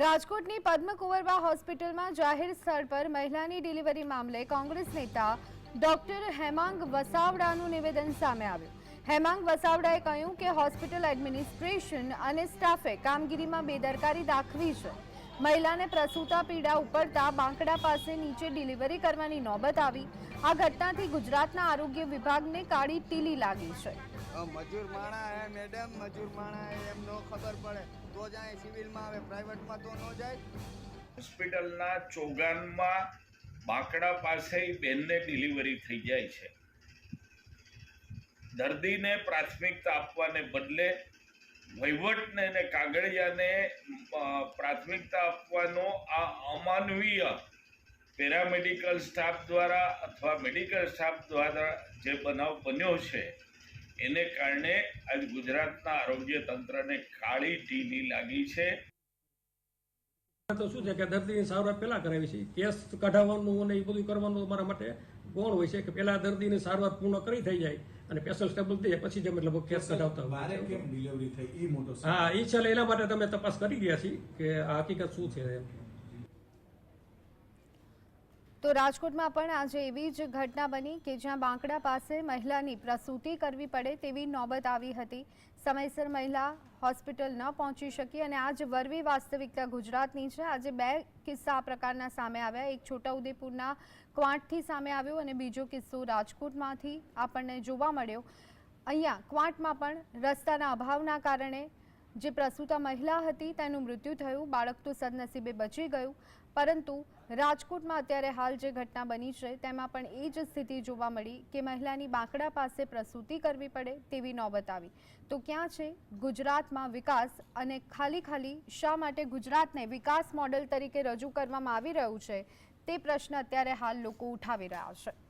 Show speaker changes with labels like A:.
A: રાજકોટની પદ્મકુંવરબા હોસ્પિટલમાં જાહેર સ્થળ પર મહિલાની ડિલિવરી મામલે કોંગ્રેસ નેતા ડોક્ટર હેમાંગ વસાવડાનું નિવેદન સામે આવ્યું. હેમાંગ વસાવડાએ કહ્યું કે હોસ્પિટલ એડમિનિસ્ટ્રેશન અને સ્ટાફે કામગીરીમાં બેદરકારી દાખવી છે. મહિલાને પ્રસૂતા પીડા ઉપડતા બાંકડા પાસે નીચે ડિલિવરી કરવાની નોબત આવી. આ ઘટનાથી ગુજરાતના આરોગ્ય વિભાગને કાળી ટીલી લાગી છે.
B: મજૂર માણા એ મેડમ મજૂર માણા એમ નો ખબર પડે. તો જ અહીં સિવિલમાં આવે પ્રાઇવેટમાં તો ન જાય.
C: હોસ્પિટલના ચોગાનમાં બાંકડા પાસે બેનને ડિલિવરી થઈ જાય છે. દર્દીને પ્રાથમિકતા આપવાને બદલે વહીવટને અને કાગળિયાને પ્રાથમિકતા આપવાનો આ અમાનવીય પેરામેડિકલ સ્ટાફ દ્વારા અથવા મેડિકલ સ્ટાફ દ્વારા જે બનાવ બન્યો છે એને કારણે આજ ગુજરાતના આરોગ્ય તંત્રને કાળી ટીલી લાગી છે.
D: તો શું છે કે દર્દીની સારવાર પહેલા કરાવી છે? કેસ કઢાવવાનું અને એ બધું કરવાનું અમારા માટે કોણ હોય છે કે પહેલા દર્દીની સારવાર પૂર્ણ કરી થઈ જાય અને પેશન્ટ સ્ટેબલ થઈ જાય પછી જ અમે લગભગ કેસ કઢાવતા
E: મારે
D: હોય
E: કેમ ડિલિવરી થઈ? એ મોટો
D: હા એ છે એના માટે તમે તપાસ કરી ગયા છીએ કે આ હકીકત શું છે? એમ
A: તો રાજકોટમાં પણ આજે એવી જ ઘટના બની કે જ્યાં બાંકડા પાસે મહિલાની પ્રસૂતિ કરવી પડે તેવી નોબત આવી હતી. સમયસર મહિલા હોસ્પિટલ ન પહોંચી શકી અને આજ વરવી વાસ્તવિકતા ગુજરાતની છે. આજે બે કિસ્સા આ પ્રકારના સામે આવ્યા. એક છોટાઉદેપુરના ક્વાંટથી સામે આવ્યો અને બીજો કિસ્સો રાજકોટમાંથી આપણને જોવા મળ્યો. અહીંયા ક્વાંટમાં પણ રસ્તાના અભાવના કારણે જે પ્રસૂતા મહિલા હતી, તેનું મૃત્યુ થયું, બાળક તો સદનસીબે બચી ગયું, પરંતુ રાજકોટમાં અત્યારે હાલ જે ઘટના બની છે, તેમાં પણ એ જ સ્થિતિ જોવા મળી કે મહિલાની બાંકડા પાસે પ્રસૂતિ કરવી પડે તેવી નોબત આવી. તો ક્યાં છે ગુજરાતમાં વિકાસ અને ખાલી ખાલી શા માટે ગુજરાતને વિકાસ મોડેલ તરીકે રજૂ કરવામાં આવી રહ્યું છે, તે પ્રશ્ન અત્યારે હાલ લોકો ઉઠાવી રહ્યા છે.